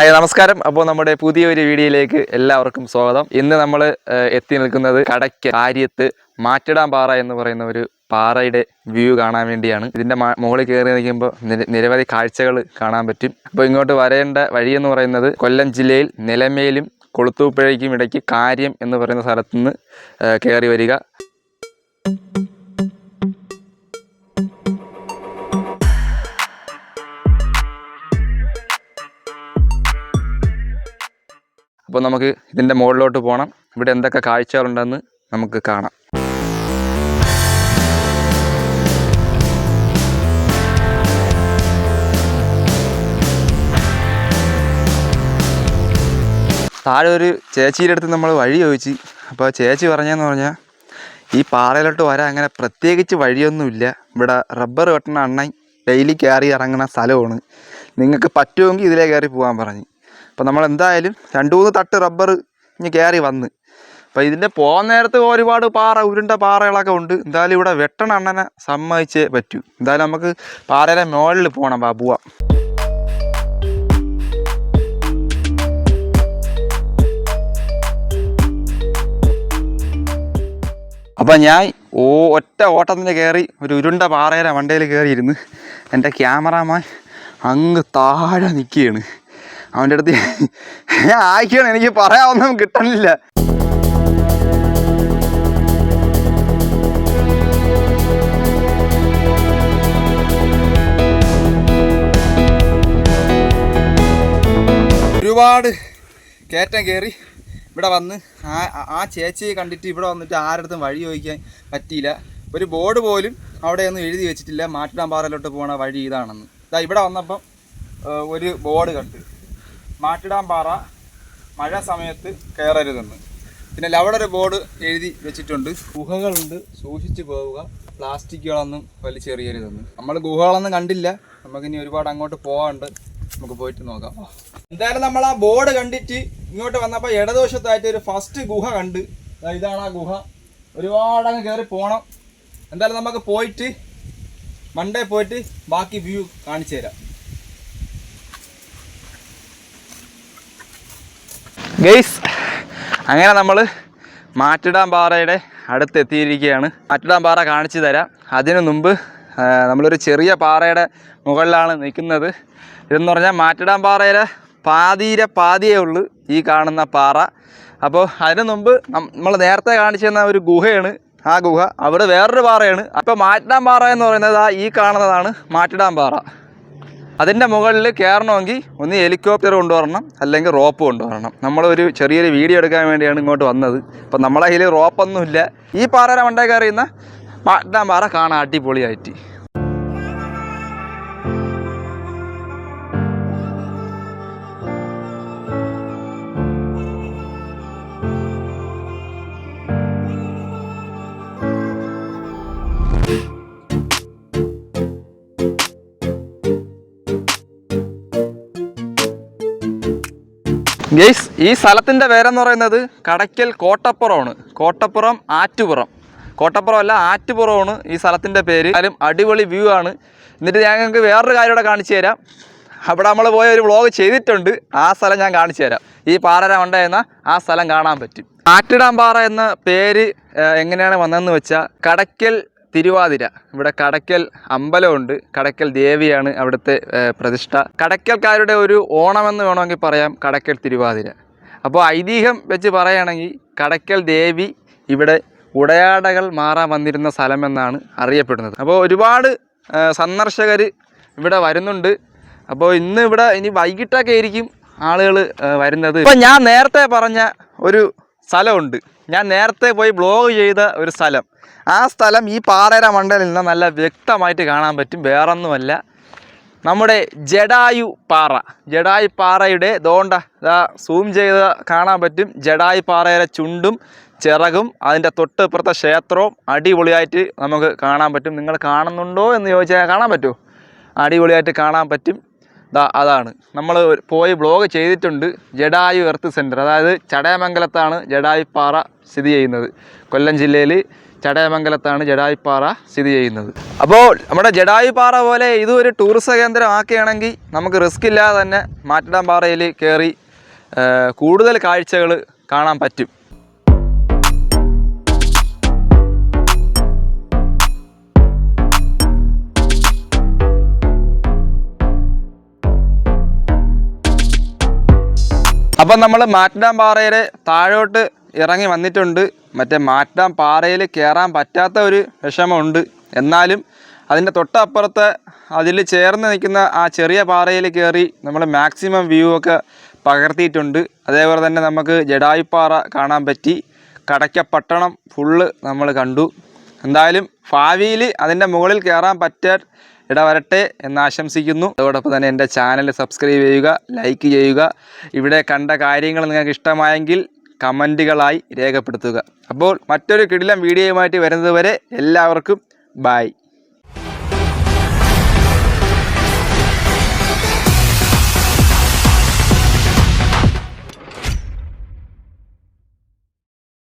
Hi നമസ്കാരം. അപ്പോൾ നമ്മുടെ പുതിയൊരു വീഡിയോയിലേക്ക് എല്ലാവർക്കും സ്വാഗതം. ഇന്ന് നമ്മൾ എത്തി നിൽക്കുന്നത് കടയ്ക്ക്. കാര്യത്ത് മാറ്റിടാൻ പാറ എന്ന് പറയുന്ന ഒരു പാറയുടെ വ്യൂ കാണാൻ വേണ്ടിയാണ്. ഇതിന്റെ മുകളിൽ കയറി നിൽക്കുമ്പോൾ നിര- നിരവധി കാഴ്ചകൾ കാണാൻ പറ്റും. അപ്പോൾ ഇങ്ങോട്ട് വരേണ്ട വഴി എന്ന് പറയുന്നത് കൊല്ലം ജില്ലയിൽ നിലമേലും കൊളുത്തൂപ്പുഴയ്ക്കും ഇടയ്ക്ക് കാര്യം എന്ന് പറയുന്ന സ്ഥലത്തുനിന്ന് കയറി വരിക. അപ്പോൾ നമുക്ക് ഇതിന്റെ മുകളിലോട്ട് പോകണം. ഇവിടെ എന്തൊക്കെ കാഴ്ചകളുണ്ടെന്ന് നമുക്ക് കാണാം. താഴെ ഒരു ചേച്ചിയുടെ അടുത്ത് നമ്മൾ വഴി ചോദിച്ചു. അപ്പോൾ ചേച്ചി പറഞ്ഞതെന്ന് പറഞ്ഞാൽ ഈ പാറയിലോട്ട് വരാൻ അങ്ങനെ പ്രത്യേകിച്ച് വഴിയൊന്നുമില്ല. ഇവിടെ റബ്ബർ വെട്ടണ അണ്ണൻ ഡെയിലി കയറി ഇറങ്ങുന്ന സ്ഥലമാണ്. നിങ്ങൾക്ക് പറ്റുമെങ്കിൽ ഇതിലേ കയറി പോകാൻ പറഞ്ഞു. അപ്പോൾ നമ്മൾ എന്തായാലും രണ്ട് മൂന്ന് തട്ട് റബ്ബർ ഇനി കയറി വന്ന്. അപ്പോൾ ഇതിന്റെ പോകാൻ നേരത്ത് ഒരുപാട് പാറ ഉരുണ്ട പാറകളൊക്കെ ഉണ്ട്. എന്തായാലും ഇവിടെ വെട്ടണ അണ്ണനെ സമ്മതിച്ചേ പറ്റൂ. എന്തായാലും നമുക്ക് പാറയിലെ മുകളിൽ പോകണം ബാബുവ. അപ്പം ഞാൻ ഓ ഒറ്റ ഓട്ടത്തിന് കയറി ഒരു ഉരുണ്ട പാറയുടെ മണ്ടയിൽ കയറിയിരുന്ന് എന്റെ ക്യാമറാമാൻ അങ്ങ് താഴെ നിൽക്കുകയാണ്. അവന്റെ അടുത്ത് ഞാൻ ആയിക്കണം എനിക്ക് പറയാനൊന്നും കിട്ടണില്ല. ഒരുപാട് കയറ്റം കയറി ഇവിടെ വന്ന് ആ ആ- ചേച്ചിയെ കണ്ടിട്ട് ഇവിടെ വന്നിട്ട് ആരടുത്തും വഴി ചോദിക്കാൻ പറ്റിയില്ല. ഒരു ബോർഡ് പോലും അവിടെയൊന്നും എഴുതി വെച്ചിട്ടില്ല. മാറ്റിടാൻ മാറ്റിടാമ്പാറയിലോട്ട് പോണ വഴി ഇതാണെന്ന്. ഇതാ ഇവിടെ വന്നപ്പം ഒരു ബോർഡ് കണ്ട്. മാറ്റിടാമ്പാറ മഴ സമയത്ത് കയറരുതെന്ന്. പിന്നെ അവിടെ ഒരു ബോർഡ് എഴുതി വെച്ചിട്ടുണ്ട്. ഗുഹകളുണ്ട് സൂക്ഷിച്ചു പോവുക പ്ലാസ്റ്റിക്കുകളൊന്നും വലിച്ചെറിയരുതെന്ന്. നമ്മൾ ഗുഹകളൊന്നും കണ്ടില്ല. നമുക്കിനി ഒരുപാട് അങ്ങോട്ട് പോകാണ്ട് നമുക്ക് പോയിട്ട് നോക്കാം. എന്തായാലും നമ്മൾ ആ ബോർഡ് കണ്ടിട്ട് ഇങ്ങോട്ട് വന്നപ്പോൾ ഇടതുവശത്തായിട്ട് ഒരു ഫസ്റ്റ് ഗുഹ കണ്ട്. ഇതാണ് ആ ഗുഹ. ഒരുപാട് അങ്ങ് കയറി പോകണം എന്തായാലും നമുക്ക് പോയിട്ട് മണ്ടേ പോയിട്ട് ബാക്കി വ്യൂ കാണിച്ചു തരാം. ഗെയ്സ് അങ്ങനെ നമ്മൾ മാറ്റിടാൻ പാറയുടെ അടുത്ത് എത്തിയിരിക്കുകയാണ് മാറ്റിടാൻ പാറ കാണിച്ചു തരാം. അതിനു മുമ്പ് നമ്മളൊരു ചെറിയ പാറയുടെ മുകളിലാണ് നിൽക്കുന്നത്. ഇതെന്ന് പറഞ്ഞാൽ മാറ്റിടാൻ പാറയിലെ പാതിയിലെ പാതിയേ ഉള്ളൂ ഈ കാണുന്ന പാറ. അപ്പോൾ അതിനു മുമ്പ് നമ്മൾ നേരത്തെ കാണിച്ചു തന്ന ഒരു ഗുഹയാണ് ആ ഗുഹ. അവിടെ വേറൊരു പാറയാണ്. അപ്പോൾ മാറ്റിടാൻ പാറ എന്ന് പറയുന്നത് ആ ഈ കാണുന്നതാണ് മാറ്റിടാൻ പാറ. അതിന്റെ മുകളിൽ കയറണമെങ്കിൽ ഒന്ന് ഹെലികോപ്റ്റർ കൊണ്ടുവരണം അല്ലെങ്കിൽ റോപ്പ് കൊണ്ടുവരണം. നമ്മളൊരു ചെറിയൊരു വീഡിയോ എടുക്കാൻ വേണ്ടിയാണ് ഇങ്ങോട്ട് വന്നത്. അപ്പം നമ്മളെ കയ്യിൽ റോപ്പൊന്നുമില്ല. ഈ പാറയുടെ മണ്ടേ കയറിയുന്ന മാറ്റാൻ പാറ കാണാൻ അടിപൊളിയായിട്ട്. ഗെയ്സ് ഈ സ്ഥലത്തിന്റെ പേരെന്ന് പറയുന്നത് കടയ്ക്കൽ കോട്ടപ്പുറമാണ്. കോട്ടപ്പുറം ആറ്റുപുറം. കോട്ടപ്പുറം അല്ല ആറ്റുപുറമാണ് ഈ സ്ഥലത്തിന്റെ പേര്. അതിലും അടിപൊളി വ്യൂ ആണ്. എന്നിട്ട് ഞാൻ ഞങ്ങൾക്ക് വേറൊരു കാര്യം ഇവിടെ കാണിച്ചു തരാം. അവിടെ നമ്മൾ പോയ ഒരു വ്ളോഗ് ചെയ്തിട്ടുണ്ട്. ആ സ്ഥലം ഞാൻ കാണിച്ചു തരാം. ഈ പാറര മണ്ട എന്ന ആ സ്ഥലം കാണാൻ പറ്റും. ആറ്റിടാൻ പാറ എന്ന പേര് എങ്ങനെയാണ് വന്നതെന്ന് വെച്ചാൽ കടയ്ക്കൽ തിരുവാതിര. ഇവിടെ കടയ്ക്കൽ അമ്പലമുണ്ട്. കടയ്ക്കൽ ദേവിയാണ് അവിടുത്തെ പ്രതിഷ്ഠ. കടയ്ക്കൽക്കാരുടെ ഒരു ഓണമെന്ന് വേണമെങ്കിൽ പറയാം കടയ്ക്കൽ തിരുവാതിര. അപ്പോൾ ഐതിഹ്യം വെച്ച് പറയുകയാണെങ്കിൽ കടയ്ക്കൽ ദേവി ഇവിടെ ഉടയാടകൾ മാറാൻ വന്നിരുന്ന സ്ഥലമെന്നാണ് അറിയപ്പെടുന്നത്. അപ്പോൾ ഒരുപാട് സന്ദർശകർ ഇവിടെ വരുന്നുണ്ട്. അപ്പോൾ ഇന്ന് ഇവിടെ ഇനി വൈകിട്ടൊക്കെ ആയിരിക്കും ആളുകൾ വരുന്നത്. ഇപ്പം ഞാൻ നേരത്തെ പറഞ്ഞ ഒരു സ്ഥലമുണ്ട്. ഞാൻ നേരത്തെ പോയി ബ്ലോഗ് ചെയ്ത ഒരു സ്ഥലം. ആ സ്ഥലം ഈ പാറേര മണ്ഡലിൽ നിന്ന് നല്ല വ്യക്തമായിട്ട് കാണാൻ പറ്റും. വേറൊന്നുമല്ല. നമ്മുടെ ജഡായു പാറ. ജഡായു പാറയുടെ ദോണ്ട ഇതാ സൂം ചെയ്ത് കാണാൻ പറ്റും. ജഡായു പാറയുടെ ചുണ്ടും ചിറകും അതിന്റെ തൊട്ട് ഇപ്പുറത്തെ ക്ഷേത്രവും അടിപൊളിയായിട്ട് നമുക്ക് കാണാൻ പറ്റും. നിങ്ങൾ കാണുന്നുണ്ടോ എന്ന് ചോദിച്ചാൽ കാണാൻ പറ്റുമോ? അടിപൊളിയായിട്ട് കാണാൻ പറ്റും. ദാ അതാണ്. നമ്മൾ പോയി ബ്ലോഗ് ചെയ്തിട്ടുണ്ട് ജഡായു എർത്ത് സെന്റർ അതായത് ചടയമംഗലത്താണ് ജഡായിപ്പാറ പാറ സ്ഥിതി ചെയ്യുന്നത്. കൊല്ലം ജില്ലയിൽ ചടയമംഗലത്താണ് ജഡായിപ്പാറ സ്ഥിതി ചെയ്യുന്നത്. അപ്പോൾ നമ്മുടെ ജഡായിപ്പാറ പോലെ ഇതും ഒരു ടൂറിസ്റ്റ് കേന്ദ്രം ആക്കുകയാണെങ്കിൽ നമുക്ക് റിസ്ക് ഇല്ലാതെ തന്നെ മാറ്റിടാൻ പാറയിൽ കയറി കൂടുതൽ കാഴ്ചകൾ കാണാൻ പറ്റും. അപ്പം നമ്മൾ മാറ്റാം പാറയിലെ താഴോട്ട് ഇറങ്ങി വന്നിട്ടുണ്ട്. മറ്റേ മാറ്റാം പാറയിൽ കയറാൻ പറ്റാത്ത ഒരു വിഷമമുണ്ട്. എന്നാലും അതിന്റെ തൊട്ടപ്പുറത്ത് അതിൽ ചേർന്ന് നിൽക്കുന്ന ആ ചെറിയ പാറയിൽ കയറി നമ്മൾ മാക്സിമം വ്യൂ ഒക്കെ പകർത്തിയിട്ടുണ്ട്. അതേപോലെ തന്നെ നമുക്ക് ജഡായിപ്പാറ കാണാൻ പറ്റി. കടയ്ക്കപ്പട്ടണം ഫുള്ള് നമ്മൾ കണ്ടു. എന്തായാലും ഭാവിയിൽ അതിന്റെ മുകളിൽ കയറാൻ പറ്റാൻ ഇടവരട്ടെ എന്ന് ആശംസിക്കുന്നു. അതോടൊപ്പം തന്നെ എന്റെ ചാനൽ സബ്സ്ക്രൈബ് ചെയ്യുക ലൈക്ക് ചെയ്യുക. ഇവിടെ കണ്ട കാര്യങ്ങൾ നിങ്ങൾക്ക് ഇഷ്ടമായെങ്കിൽ കമന്റുകളായി രേഖപ്പെടുത്തുക. അപ്പോൾ മറ്റൊരു കിടിലം വീഡിയോയുമായിട്ട് വരുന്നതുവരെ എല്ലാവർക്കും ബായ്